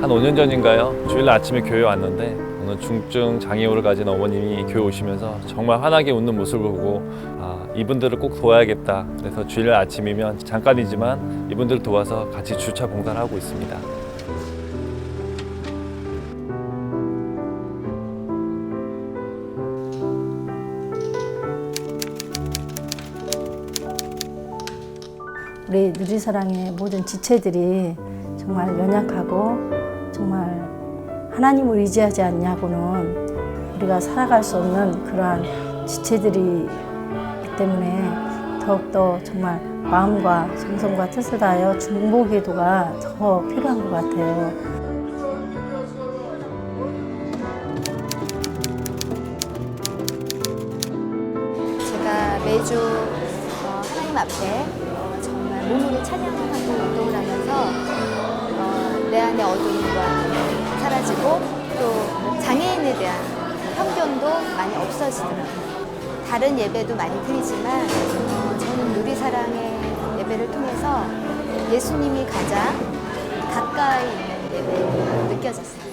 한 5년 전인가요? 주일날 아침에 교회 왔는데 어느 중증 장애우를 가진 어머님이 교회 오시면서 정말 환하게 웃는 모습을 보고 아, 이분들을 꼭 도와야겠다. 그래서 주일날 아침이면 잠깐이지만 이분들을 도와서 같이 주차 봉사를 하고 있습니다. 우리 누리사랑의 모든 지체들이 정말 연약하고 정말 하나님을 의지하지 않냐고는 우리가 살아갈 수 없는 그러한 지체들이기 때문에 더욱더 정말 마음과 정성과 뜻을 다하여 중보 기도가 더 필요한 것 같아요. 제가 매주 어, 하나님 앞에 몸으로 찬양을 하고 운동을 하면서 어, 내 안의 어두움과 사라지고 또 장애인에 대한 편견도 많이 없어지더라고요. 다른 예배도 많이 드리지만 어, 저는 누리사랑의 예배를 통해서 예수님이 가장 가까이 있는 예배로 느껴졌어요.